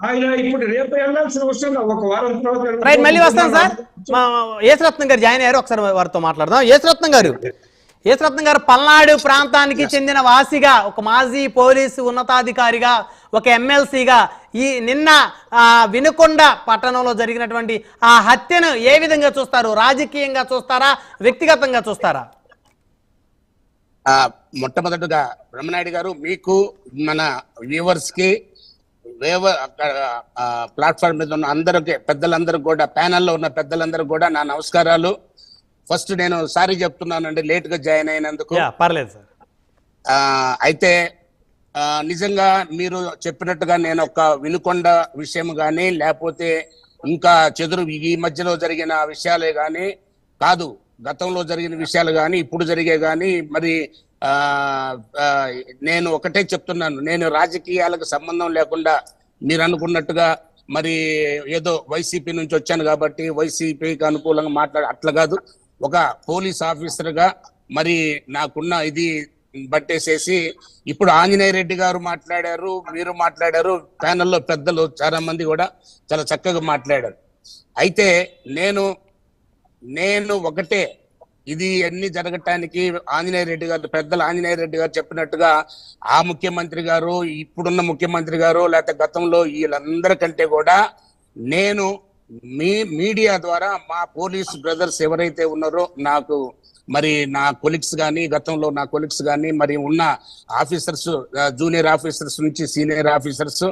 ఆయన ఇప్పుడు రేపు వెళ్ళాల్సిన అవసరం. ఒక వారం తర్వాత రైట్ మళ్ళీ వస్తాం సార్. మా యేసరత్నం గారు జాయిన్ అయ్యారు. ఒకసారి వారితో మాట్లాడదాం. యేసరత్నం గారు యేసరత్నం గారు పల్నాడు ప్రాంతానికి చెందిన వాసిగా ఒక మాజీ పోలీసు ఉన్నతాధికారిగా ఒక ఎమ్మెల్సీగా ఈ నిన్న ఆ, వినుకొండ పట్టణంలో జరిగినటువంటి ఆ హత్యను ఏ విధంగా చూస్తారు? రాజకీయంగా చూస్తారా? వ్యక్తిగతంగా చూస్తారా? ఆ, మొట్టమొదటగా బ్రహ్మనాయుడు గారు మీకు మన వ్యూవర్స్కి వేవ ప్లాట్ఫామ్ మీద ఉన్న అందరికి పెద్దలందరూ కూడా ప్యానెల్లో ఉన్న పెద్దలందరూ కూడా నా నమస్కారాలు. ఫస్ట్ నేను సారీ చెప్తున్నానండి లేట్గా జాయిన్ అయినందుకు. పర్లేదు సార్. ఆ, అయితే నిజంగా మీరు చెప్పినట్టుగా నేను ఒక వినుకొండ విషయం కానీ లేకపోతే ఇంకా చెదురు ఈ మధ్యలో జరిగిన విషయాలే కానీ కాదు గతంలో జరిగిన విషయాలు కానీ ఇప్పుడు జరిగే కానీ మరి నేను ఒకటే చెప్తున్నాను. నేను రాజకీయాలకు సంబంధం లేకుండా మీరు అనుకున్నట్టుగా మరి ఏదో వైసీపీ నుంచి వచ్చాను కాబట్టి వైసీపీకి అనుకూలంగా మాట్లాడ అట్లా కాదు. ఒక పోలీస్ ఆఫీసర్గా మరి నాకున్న ఇది బట్టేసేసి ఇప్పుడు ఆంజనేయ రెడ్డి గారు మాట్లాడారు మీరు మాట్లాడారు ప్యానల్లో పెద్దలు చాలా మంది కూడా చాలా చక్కగా మాట్లాడారు. అయితే నేను నేను ఒకటే ఇది అన్ని జరగటానికి ఆంజనేయ రెడ్డి గారు పెద్దలు ఆంజనేయ రెడ్డి గారు చెప్పినట్టుగా ఆ ముఖ్యమంత్రి గారు ఇప్పుడున్న ముఖ్యమంత్రి గారు లేకపోతే గతంలో వీళ్ళందరికంటే కూడా నేను మీ మీడియా ద్వారా మా పోలీస్ బ్రదర్స్ ఎవరైతే ఉన్నారో నాకు మరి నా కొలిక్స్ కానీ గతంలో నా కొలిక్స్ కానీ మరి ఉన్న ఆఫీసర్స్ జూనియర్ ఆఫీసర్స్ నుంచి సీనియర్ ఆఫీసర్స్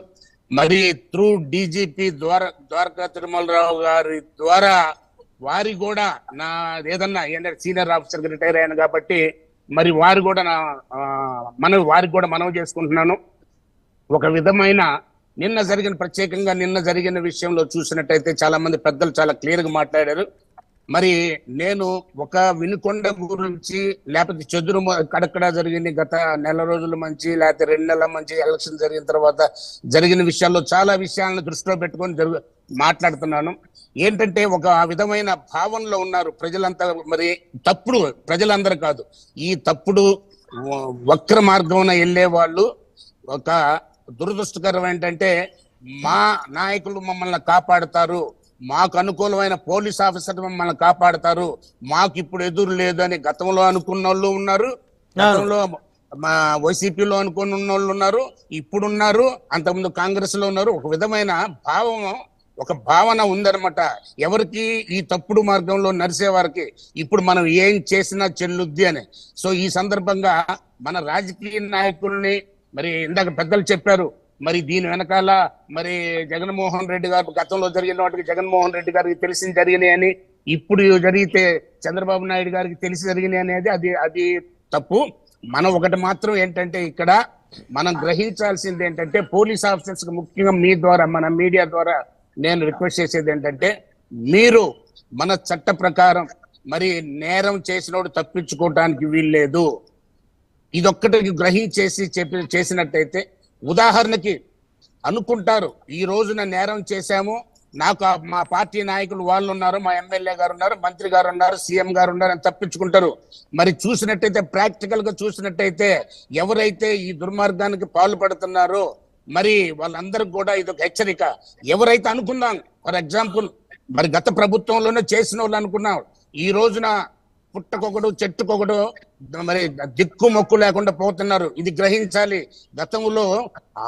మరి త్రూ డీజీపీ ద్వార ద్వారకా తిరుమలరావు గారి ద్వారా వారి కూడా నా ఏదన్నా ఏంటంటే సీనియర్ ఆఫీసర్ రిటైర్ అయ్యాను కాబట్టి మరి వారు కూడా నా మనవి వారికి కూడా మనవి చేసుకుంటున్నాను. ఒక విధమైన నిన్న జరిగిన ప్రత్యేకంగా నిన్న జరిగిన విషయంలో చూసినట్టయితే చాలా మంది పెద్దలు చాలా క్లియర్గా మాట్లాడారు. మరి నేను ఒక వినుకొండ గురించి లేకపోతే చెదురు అక్కడక్కడ జరిగింది గత నెల రోజుల మంచి లేకపోతే రెండు నెలల మంచి ఎలక్షన్ జరిగిన తర్వాత జరిగిన విషయాల్లో చాలా విషయాలను దృష్టిలో పెట్టుకొని జరుగు మాట్లాడుతున్నాను. ఏంటంటే ఒక విధమైన భావనలో ఉన్నారు ప్రజలంతా మరి తప్పుడు ప్రజలందరూ కాదు. ఈ తప్పుడు వక్ర మార్గంలో వెళ్ళే వాళ్ళు ఒక దురదృష్టకరం ఏంటంటే మా నాయకులు మమ్మల్ని కాపాడుతారు. మాకు అనుకూలమైన పోలీస్ ఆఫీసర్ మమ్మల్ని కాపాడుతారు. మాకు ఇప్పుడు ఎదురు లేదు అని గతంలో అనుకున్న వాళ్ళు ఉన్నారు గతంలో మా వైసీపీలో అనుకున్న వాళ్ళు ఉన్నారు. ఇప్పుడున్నారు. అంతకుముందు కాంగ్రెస్లో ఉన్నారు. ఒక విధమైన భావం ఒక భావన ఉందన్నమాట. ఎవరికి ఈ తప్పుడు మార్గంలో నడిసే వారికి ఇప్పుడు మనం ఏం చేసినా చెల్లుద్ది అని. సో ఈ సందర్భంగా మన రాజకీయ నాయకుల్ని మరి ఇందాక పెద్దలు చెప్పారు. మరి దీని వెనకాల మరి జగన్మోహన్ రెడ్డి గారు గతంలో జరిగిన వాటికి జగన్మోహన్ రెడ్డి గారికి తెలిసి జరిగినాయని ఇప్పుడు జరిగితే చంద్రబాబు నాయుడు గారికి తెలిసి జరిగినాయి అనేది అది అది తప్పు. మనం ఒకటి మాత్రం ఏంటంటే ఇక్కడ మనం గ్రహించాల్సింది ఏంటంటే పోలీస్ ఆఫీసర్స్ ముఖ్యంగా మీ ద్వారా మన మీడియా ద్వారా నేను రిక్వెస్ట్ చేసేది ఏంటంటే మీరు మన చట్ట ప్రకారం మరి నేరం చేసినోడు తప్పించుకోవడానికి వీల్లేదు. ఇదొక్కటి గ్రహించేసి చెప్పి చేసినట్టయితే ఉదాహరణకి అనుకుంటారు ఈ రోజున నేరం చేశాము నాకు మా పార్టీ నాయకులు వాళ్ళు ఉన్నారు మా ఎమ్మెల్యే గారు ఉన్నారు మంత్రి గారు ఉన్నారు సీఎం గారు ఉన్నారు అని తప్పించుకుంటారు. మరి చూసినట్టయితే ప్రాక్టికల్గా చూసినట్టయితే ఎవరైతే ఈ దుర్మార్గానికి పాల్పడుతున్నారో మరి వాళ్ళందరికి కూడా ఇది ఒక హెచ్చరిక. ఎవరైతే అనుకుందాం ఫర్ ఎగ్జాంపుల్ మరి గత ప్రభుత్వంలోనే చేసిన వాళ్ళు అనుకున్నాం ఈ రోజున పుట్టకొకడు చెట్టుకొకడు మరి దిక్కు మొక్కు లేకుండా పోతున్నారు. ఇది గ్రహించాలి. గతంలో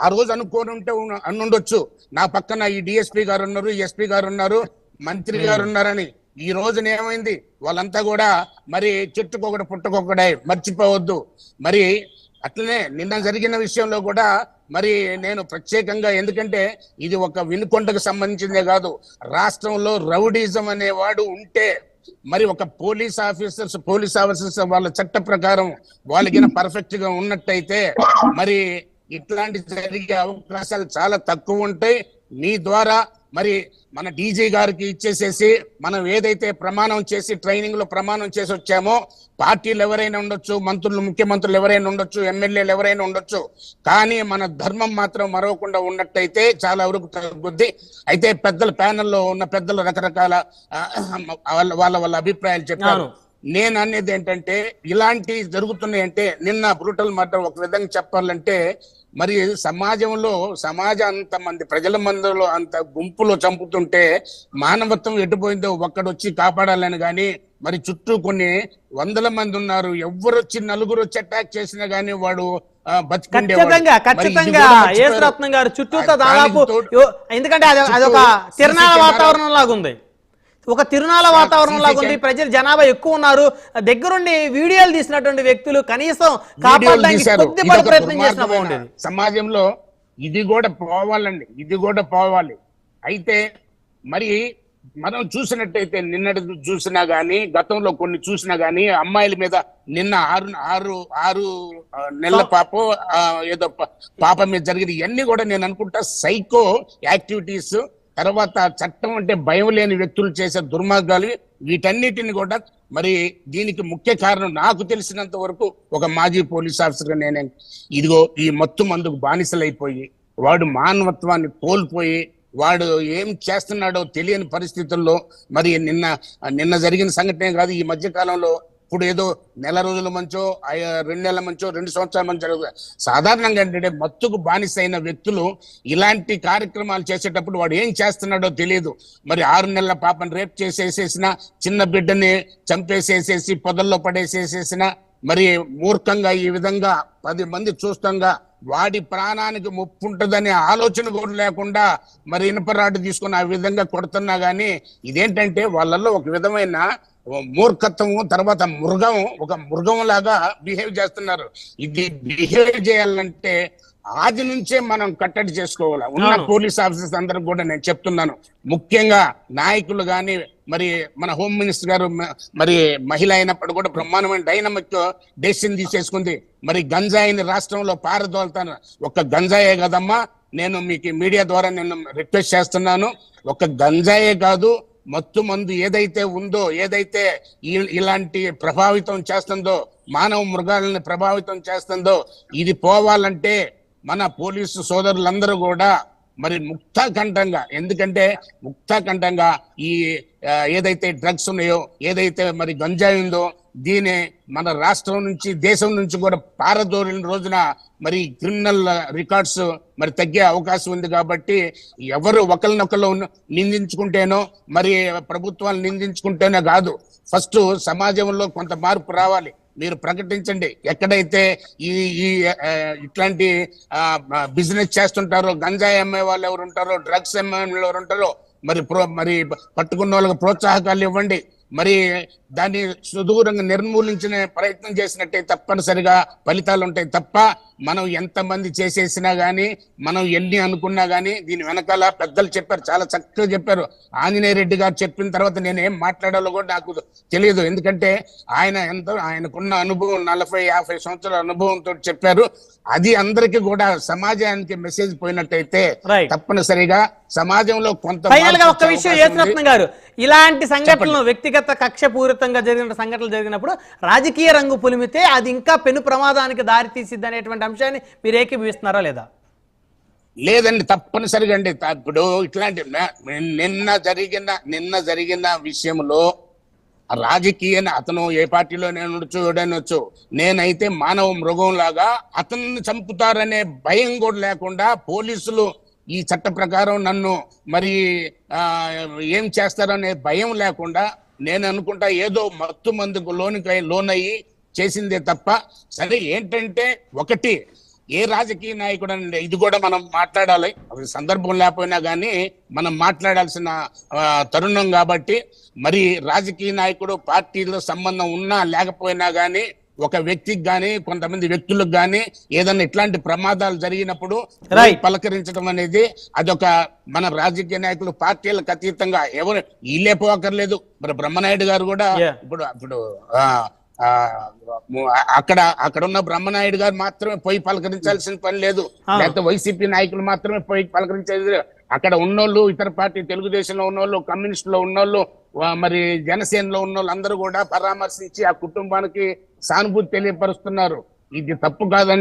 ఆ రోజు అనుకోని ఉంటే అనుండొచ్చు. నా పక్కన ఈ డిఎస్పీ గారు ఉన్నారు ఎస్పీ గారు ఉన్నారు మంత్రి గారు ఉన్నారని. ఈ రోజున ఏమైంది? వాళ్ళంతా కూడా మరి చెట్టుకొకడు పుట్టకొకడే మర్చిపోవద్దు. మరి అట్లనే నిన్న జరిగిన విషయంలో కూడా మరి నేను ప్రత్యేకంగా ఎందుకంటే ఇది ఒక వినుకొండకు సంబంధించిందే కాదు రాష్ట్రంలో రౌడీజం అనేవాడు ఉంటే మరి ఒక పోలీస్ ఆఫీసర్స్ పోలీస్ ఆఫీసర్స్ వాళ్ళ చట్ట ప్రకారం వాళ్ళకి పర్ఫెక్ట్గా ఉన్నట్టయితే మరి ఇట్లాంటి జరిగే అవకాశాలు చాలా తక్కువ ఉంటాయి. మీ ద్వారా మరి మన డీజీ గారికి ఇచ్చేసేసి మనం ఏదైతే ప్రమాణం చేసి ట్రైనింగ్లో ప్రమాణం చేసి వచ్చామో పార్టీలు ఎవరైనా ఉండొచ్చు మంత్రులు ముఖ్యమంత్రులు ఎవరైనా ఉండొచ్చు ఎమ్మెల్యేలు ఎవరైనా ఉండొచ్చు. కానీ మన ధర్మం మాత్రం మరవకుండా ఉన్నట్టయితే చాలా వరకు తగ్గుద్ది. అయితే పెద్దల ప్యానెల్లో ఉన్న పెద్దలు రకరకాల వాళ్ళ వాళ్ళ వాళ్ళ అభిప్రాయాలు చెప్పారు. నేను అనేది ఏంటంటే ఇలాంటి జరుగుతున్నాయంటే నిన్న బ్రూటల్ మర్డర్ ఒక విధంగా చెప్పాలంటే మరి సమాజంలో సమాజం అంత మంది ప్రజల మందిలో అంత గుంపులో చంపుతుంటే మానవత్వం ఎటుపోయిందో ఒక్కడొచ్చి కాపాడాలని గాని మరి చుట్టూ కొన్ని వందల మంది ఉన్నారు ఎవరు వచ్చి నలుగురు వచ్చి అటాక్ చేసినా గానీ వాడు. ఖచ్చితంగా. యేసురత్నం గారు చుట్టూతో దాదాపు ఎందుకంటే అది అదొక తిరణాల వాతావరణం లాగా ఉంది ఒక తిరునాల వాతావరణం లాగా ఉంది ప్రజలు జనాభా ఎక్కువ ఉన్నారు దగ్గరుండి వీడియోలు తీసినటువంటి వ్యక్తులు కనీసం కాపాడడానికి ప్రయత్నం చేసినా సమాజంలో ఇది కూడా పోవాలండి. ఇది కూడా పోవాలి. అయితే మరి మనం చూసినట్టయితే నిన్నటి చూసినా గానీ గతంలో కొన్ని చూసినా గానీ అమ్మాయిల మీద నిన్న ఆరు ఆరు ఆరు నెలల పాప ఏదో పాప మీద జరిగింది ఇవన్నీ కూడా నేను అనుకుంటా సైకో యాక్టివిటీస్ తర్వాత చట్టం అంటే భయం లేని వ్యక్తులు చేసే దుర్మార్గాలు వీటన్నిటిని కూడా మరి దీనికి ముఖ్య కారణం నాకు తెలిసినంత వరకు ఒక మాజీ పోలీస్ ఆఫీసర్గా నేనే. ఇదిగో ఈ మత్తు మందుకు బానిసలైపోయి వాడు మానవత్వాన్ని కోల్పోయి వాడు ఏం చేస్తున్నాడో తెలియని పరిస్థితుల్లో మరి నిన్న నిన్న జరిగిన సంఘటనే కాదు ఈ మధ్య కాలంలో ఇప్పుడు ఏదో నెల రోజుల మంచో రెండు నెలల మంచో రెండు సంవత్సరాల మంచో జరుగుతుంది. సాధారణంగా ఏంటంటే మత్తుకు బానిస అయిన వ్యక్తులు ఇలాంటి కార్యక్రమాలు చేసేటప్పుడు వాడు ఏం చేస్తున్నాడో తెలియదు. మరి ఆరు నెలల పాపని రేప్ చేసేసేసిన చిన్న బిడ్డని చంపేసేసేసి పొదల్లో పడేసేసేసిన మరి మూర్ఖంగా ఈ విధంగా పది మంది చూస్తంగా వాడి ప్రాణానికి ముప్పు ఉంటుందనే ఆలోచన కూడా లేకుండా మరి ఇనుపరాడు తీసుకుని ఆ విధంగా కొడుతున్నా గానీ ఇదేంటంటే వాళ్ళల్లో ఒక విధమైన మూర్ఖత్వము తర్వాత మృగం ఒక మృగం లాగా బిహేవ్ చేస్తున్నారు. ఇది బిహేవ్ చేయాలంటే ఆది నుంచే మనం కట్టడి చేసుకోవాలి. ఉన్న. పోలీస్ ఆఫీసర్స్ అందరికి కూడా నేను చెప్తున్నాను. ముఖ్యంగా నాయకులు గాని మరి మన హోమ్ మినిస్టర్ గారు మరి మహిళ అయినప్పుడు కూడా బ్రహ్మాండమైన డైనమిక్ డెసిషన్ తీసేసుకుంది. మరి గంజాయిని రాష్ట్రంలో పారదోలుతాను. ఒక గంజాయే కదమ్మా నేను మీకు మీడియా ద్వారా నేను రిక్వెస్ట్ చేస్తున్నాను. ఒక గంజాయే కాదు మత్తు మందు ఏదైతే ఉందో ఏదైతే ఇలాంటి ప్రభావితం చేస్తుందో మానవ మృగాలని ప్రభావితం చేస్తుందో ఇది పోవాలంటే మన పోలీసు సోదరులందరూ కూడా మరి ముక్తాఖండంగా. ఎందుకంటే ముక్తాఖండంగా ఈ ఏదైతే డ్రగ్స్ ఉన్నాయో ఏదైతే మరి గంజాయి ఉందో దీని మన రాష్ట్రం నుంచి దేశం నుంచి కూడా పారదోలిన రోజున మరి క్రిమినల్ రికార్డ్స్ మరి తగ్గే అవకాశం ఉంది కాబట్టి ఎవరు ఒకరినొకరు నిందించుకుంటేనో మరి ప్రభుత్వాలు నిందించుకుంటేనే కాదు. ఫస్ట్ సమాజంలో కొంత మార్పు రావాలి. మీరు ప్రకటించండి. ఎక్కడైతే ఈ ఈ ఆ, ఇట్లాంటి బిజినెస్ చేస్తుంటారో గంజాయి అమ్మే వాళ్ళు ఎవరు ఉంటారో డ్రగ్స్ అమ్మే వాళ్ళు ఎవరు ఉంటారో మరి ప్రో మరి పట్టుకున్న వాళ్ళకి ప్రోత్సాహకాలు ఇవ్వండి. మరి దాన్ని సుదూరంగా నిర్మూలించిన ప్రయత్నం చేసినట్టే తప్పనిసరిగా ఫలితాలు ఉంటాయి తప్ప మనం ఎంతమంది చేసేసినా గానీ మనం ఎన్ని అనుకున్నా గానీ దీని వెనకాల పెద్దలు చెప్పారు చాలా చక్కగా చెప్పారు. ఆంజనేయ రెడ్డి గారు చెప్పిన తర్వాత నేను ఏం మాట్లాడాలో కూడా నాకు తెలియదు. ఎందుకంటే ఆయన ఎంతో ఆయనకున్న అనుభవం నలభై యాభై సంవత్సరాల అనుభవంతో చెప్పారు. అది అందరికీ కూడా సమాజానికి మెసేజ్ పోయినట్టయితే. తప్పనిసరిగా సమాజంలో కొంత ఇలాంటి సంఘటనలు వ్యక్తిగత కక్షపూరితంగా జరిగిన సంఘటనలు జరిగినప్పుడు రాజకీయ రంగు పులిమితే అది ఇంకా పెను ప్రమాదానికి దారి తీసిద్ది అనేటువంటి అంశాన్ని మీరు ఏకీభవిస్తున్నారా లేదా? లేదండి తప్పనిసరిగా అండి. ఇప్పుడు ఇట్లాంటి నిన్న జరిగిన నిన్న జరిగిన విషయంలో రాజకీయ అతను ఏ పార్టీలో నేను ఉండొచ్చు. ఎవడనొచ్చు నేనైతే మానవ మృగం లాగా అతన్ని చంపుతారనే భయం కూడా లేకుండా పోలీసులు ఈ చట్ట ప్రకారం నన్ను మరి ఆ, ఏం చేస్తారనే భయం లేకుండా నేను అనుకుంటా ఏదో మత్తు మందుకు లోనికి లోనయ్యి చేసిందే తప్ప సరే ఏంటంటే ఒకటి ఏ రాజకీయ నాయకుడు అండి ఇది కూడా మనం మాట్లాడాలి. అది సందర్భం లేకపోయినా కానీ మనం మాట్లాడాల్సిన తరుణం కాబట్టి మరి రాజకీయ నాయకుడు పార్టీలో సంబంధం ఉన్నా లేకపోయినా కానీ ఒక వ్యక్తికి గాని కొంతమంది వ్యక్తులకు గాని ఏదైనా ఇట్లాంటి ప్రమాదాలు జరిగినప్పుడు. పలకరించడం అనేది అదొక మన రాజకీయ నాయకులు పార్టీలకు అతీతంగా ఎవరు వీళ్ళే పోకర్లేదు మరి బ్రహ్మనాయుడు గారు కూడా. ఇప్పుడు ఇప్పుడు అక్కడ అక్కడ ఉన్న బ్రహ్మనాయుడు గారు మాత్రమే పోయి పలకరించాల్సిన పని లేదు. లేకపోతే వైసీపీ నాయకులు మాత్రమే పోయి పలకరించేది అక్కడ ఉన్నోళ్ళు ఇతర పార్టీ తెలుగుదేశంలో ఉన్నోళ్ళు కమ్యూనిస్ట్లో ఉన్నోళ్ళు మరి జనసేనలో ఉన్నోళ్ళు అందరూ కూడా పరామర్శించి ఆ కుటుంబానికి సానుభూతి తెలియపరుస్తున్నారు. ఇది తప్పు కాదని